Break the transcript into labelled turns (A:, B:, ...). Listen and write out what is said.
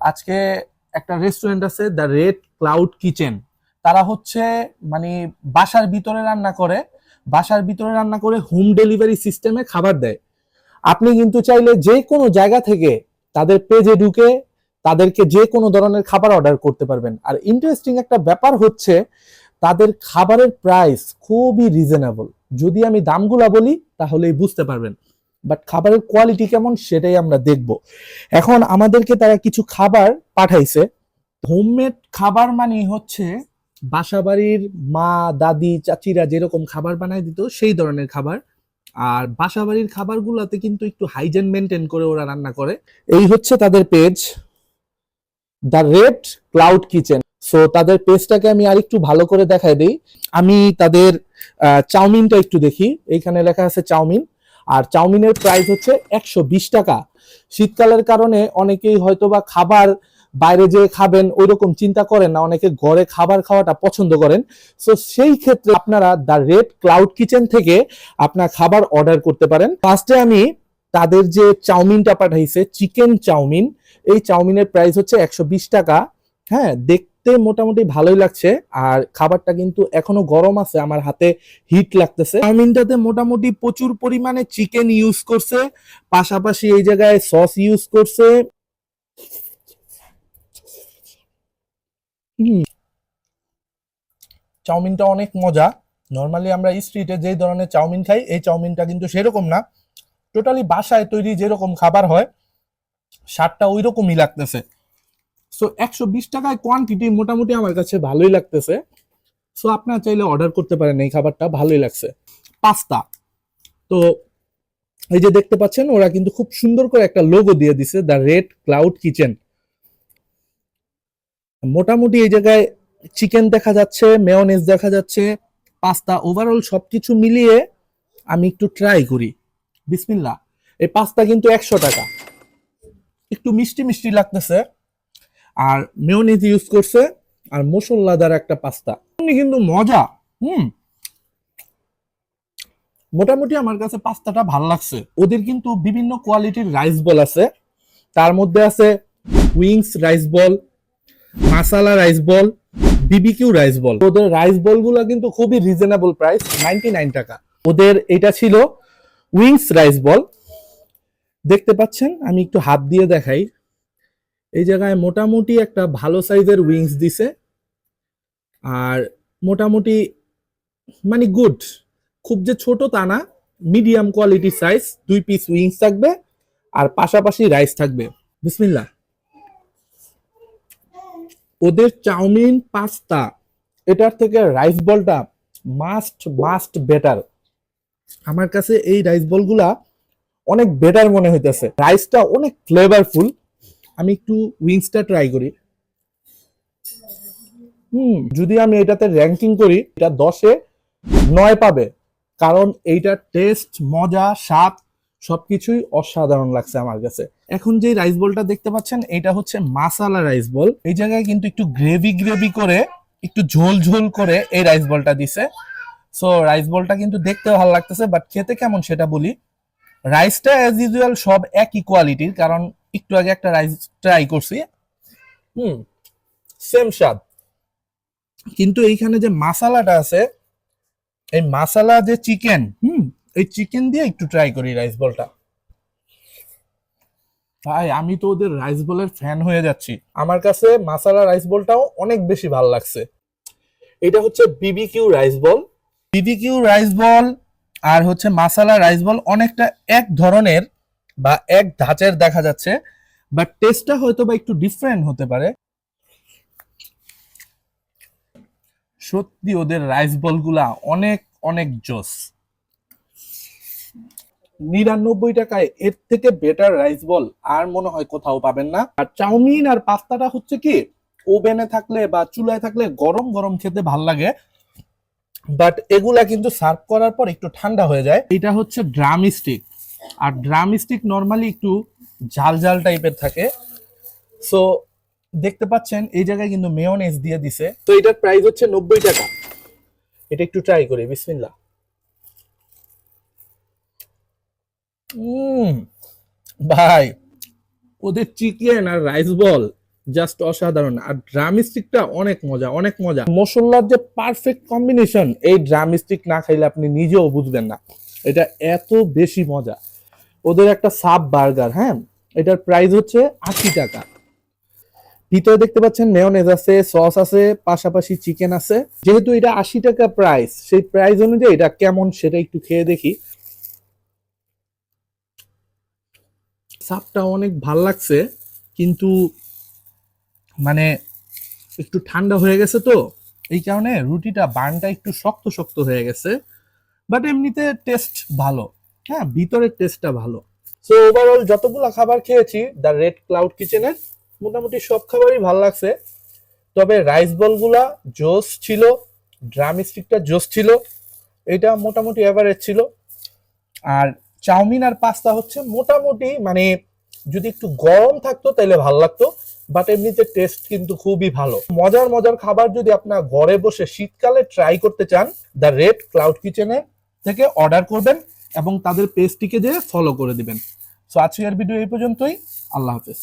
A: আজকে একটা রেস্টুরেন্ট আছে দ্য রেড ক্লাউড কিচেন তারা হচ্ছে মানে বাসার ভিতরে রান্না করে, বাসার ভিতরে রান্না করে হোম ডেলিভারি সিস্টেমে খাবার দেয়। আপনি কিন্তু চাইলে যে কোনো জায়গা থেকে তাদের পেজে ঢুকে তাদেরকে যে কোনো ধরনের খাবার অর্ডার করতে পারবেন। আর ইন্টারেস্টিং একটা ব্যাপার হচ্ছে, তাদের খাবারের প্রাইস খুবই রিজনেবল যদি আমি দামগুলা বলি, তাহলেই বুঝতে পারবেন। বাট খাবারের কোয়ালিটি কেমন সেটাই আমরা দেখব। এখন আমাদেরকে তারা কিছু খাবার পাঠাইছে। হোমমেড খাবার মানে হচ্ছে বাসাবাড়ির মা, দাদি, চাচিরা যেরকম খাবার বানায় দিত, সেই ধরনের খাবার। আর বাসাবাড়ির খাবারগুলোতে কিন্তু একটু হাইজেন মেনটেন করে ওরা রান্না করে। এই হচ্ছে তাদের page the red cloud kitchen so তাদের পেজটাকে আমি আরেকটু ভালো করে দেখাই দিই। আমি তাদের চাউমিনটা একটু দেখি। এইখানে লেখা আছে চাউমিন। আর চাউমিনের প্রাইস হচ্ছে একশো বিশ টাকা। শীতকালের কারণে অনেকেই হয়তো বা খাবার বাইরে যে খাবেন ওই রকম চিন্তা করেন না, অনেকে ঘরে খাবার খাওয়াটা পছন্দ করেন। সো সেই ক্ষেত্রে আপনারা দ্য রেড ক্লাউড কিচেন থেকে আপনার খাবার অর্ডার করতে পারেন। ফার্স্টে আমি তাদের যে চাউমিনটা পাঠাইছে চিকেন চাউমিন, এই চাউমিনের প্রাইস হচ্ছে একশো বিশ টাকা। হ্যাঁ দেখতে মোটামুটি ভালোই লাগছে। আর খাবারটা কিন্তু এখনও গরম আছে, আমার হাতে হিট লাগতেছে। চাউমিনটাতে মোটামুটি প্রচুর পরিমাণে চিকেন ইউজ করছে, পাশাপাশি এই জায়গায় সস ইউজ করছে। চাউমিনটা অনেক মজা। নর্মালি আমরা স্ট্রিটে যেই ধরনের চাউমিন খাই, এই চাউমিনটা কিন্তু সেরকম না। টোটালি বাসায় তৈরি যেরকম খাবার হয়, স্বাদটা ওই রকমই লাগতেছে। সো একশো বিশ টাকায় কোয়ান্টিটি মোটামুটি আমার কাছে ভালোই লাগতেছে। সো আপনারা চাইলে অর্ডার করতে পারেন এই খাবারটা, ভালোই লাগছে। পাস্তা তো, এই যে দেখতে পাচ্ছেন, ওরা কিন্তু খুব সুন্দর করে একটা লোগো দিয়ে দিছে দ্য রেড ক্লাউড কিচেন মোটামুটি এই জায়গায় চিকেন দেখা যাচ্ছে মেয়নেজ দেখা যাচ্ছে পাস্তা ওভারঅল সবকিছু মিলিয়ে আমি একটু ট্রাই করি। বিসমিল্লা এই পাস্তা কিন্তু একশো টাকা। একটু মিষ্টি মিষ্টি লাগতেছে। আর মেয়নিজ ইউজ করছে আর মশলাদার একটা পাস্তা কিন্তু মজা। হুম। মোটামুটি আমার কাছে পাস্তাটা ভালো লাগছে। ওদের কিন্তু বিভিন্ন কোয়ালিটির রাইস বল আছে। তার মধ্যে আছে wings rice ball masala rice ball BBQ rice ball ওদের রাইস বলগুলো কিন্তু খুবই রিজনেবল প্রাইস নাইনটি নাইন টাকা। ওদের এটা ছিল উইংস রাইস বল দেখতে পাচ্ছেন? আমি একটু হাত দিয়ে দেখাই। এই জায়গায় মোটামুটি একটা ভালো সাইজের উইংস দিছে। আর মোটামুটি মানে গুড। খুব যে ছোট তা না, মিডিয়াম কোয়ালিটি সাইজ, দুই পিস উইংস থাকবে আর পাশাপাশি রাইস থাকবে। বিসমিল্লাহ। ওদের চাউমিন, পাস্তা, এটার থেকে রাইস বলটা মাস্ট মাস্ট বেটার আমার কাছে এই রাইস বলগুলা অনেক বেটার মনে হইতেছে। রাইসটা অনেক ফ্লেভারফুল আমি একটু উইংসটা ট্রাই করি। হুম, যদি আমি এটাতে র্যাঙ্কিং করি, এটা দশে নয় পাবে। কারণ এইটার টেস্ট মজা, স্বাদ, সবকিছুই অসাধারণ লাগছে আমার কাছে। এখন যে রাইস বলটা দেখতে পাচ্ছেন, এটা হচ্ছে মাসালা রাইস বল এই জায়গায় কিন্তু একটু গ্রেভি গ্রেভি করে, একটু ঝোল ঝোল করে এই রাইস বলটা দিছে। সো রাইস বলটা কিন্তু দেখতে ভালো লাগতেছে বাট খেতে কেমন সেটা বলি। রাইসটা অ্যাজ ইউজুয়াল সব একই কোয়ালিটির কারণ একটু আগে একটা রাইস ট্রাই করছি। হুম সেম স্বাদ। কিন্তু এইখানে যে মাসালাটা আছে, এই মাসালা যে চিকেন হুম, এই চিকেন দিয়ে একটু ট্রাই করি রাইস বলটা ভাই, আমি তো ওদের রাইস বলের ফ্যান হয়ে যাচ্ছি। আমার কাছে মাসালা রাইস বলটাও অনেক বেশি ভালো লাগছে। এটা হচ্ছে BBQ rice ball BBQ rice ball আর হচ্ছে মাসালা রাইস বল অনেকটা এক ধরনের বা এক ধাঁচের দেখা যাচ্ছে বাট টেস্টটা হয়তো বা একটু ডিফারেন্ট হতে পারে। সত্যি ওদের রাইস বলগুলা অনেক অনেক জোস। নিরানব্বই টাকায় এর থেকে বেটার রাইস বল আর মনে হয় কোথাও পাবেন না। আর চাউমিন আর পাস্তাটা হচ্ছে কি, ওভেনে থাকলে বা চুলায় থাকলে গরম গরম খেতে ভালো লাগে। বাট এগুলা কিন্তু সার্ভ করার পর একটু ঠান্ডা হয়ে যায়। এটা হচ্ছে ড্রাম স্টিক আর ড্রাম স্টিক নর্মালি একটু ঝাল ঝাল টাইপের থাকে। সো দেখতে পাচ্ছেন, এই জায়গায় কিন্তু মেয়নেজ দিয়ে দিছে। তো এটার প্রাইস হচ্ছে নব্বই টাকা। এটা একটু ট্রাই করি বিসমিল্লা ভাই, ওদের চিকেন আর রাইস বল জাস্ট অসাধারণ। আর ড্রাম স্টিকটা অনেক মজা অনেক মজা। মশলার যে পারফেক্ট কম্বিনেশন এই ড্রাম স্টিক না খাইলে আপনি নিজেও বুঝবেন না। এটা এত বেশি মজা। ওদের একটা সাব বার্গার হ্যাঁ? এটার প্রাইস হচ্ছে আশি টাকা। ভিতরে দেখতে পাচ্ছেন মেয়নেজ আছে সস আছে, পাশাপাশি চিকেন আছে। যেহেতু এটা আশি টাকা প্রাইস সেই প্রাইস অনুযায়ী এটা কেমন সেটা একটু খেয়ে দেখি। সাপটা অনেক ভালো লাগছে, কিন্তু মানে একটু ঠান্ডা হয়ে গেছে তো, এই কারণে রুটিটা বানটা একটু শক্ত শক্ত হয়ে গেছে বাট এমনিতে টেস্ট ভালো। হ্যাঁ ভিতরের টেস্টটা ভালো। সো ওভারঅল যতগুলো খাবার খেয়েছি দ্য রেড ক্লাউড কিচেনের মোটামুটি সব খাবারই ভালো লাগছে। তবে রাইস বলগুলা জোস ছিল ড্রাম স্টিকটা জোস ছিল, এটা মোটামুটি এভারেজ ছিল। আর চাউমিন আর পাস্তা হচ্ছে মোটামুটি মানে যদি একটু গরম থাকতো তাহলে ভালো লাগতো বাট এমনিতে টেস্ট কিন্তু খুবই ভালো। মজার মজার খাবার যদি আপনার ঘরে বসে শীতকালে ট্রাই করতে চান দ্য রেড ক্লাউড কিচেনে থেকে অর্ডার করবেন। এবং তাদের পেজটিকে যে ফলো করে দিবেন। সো আজকের ভিডিও এই পর্যন্তই। আল্লাহ হাফেজ।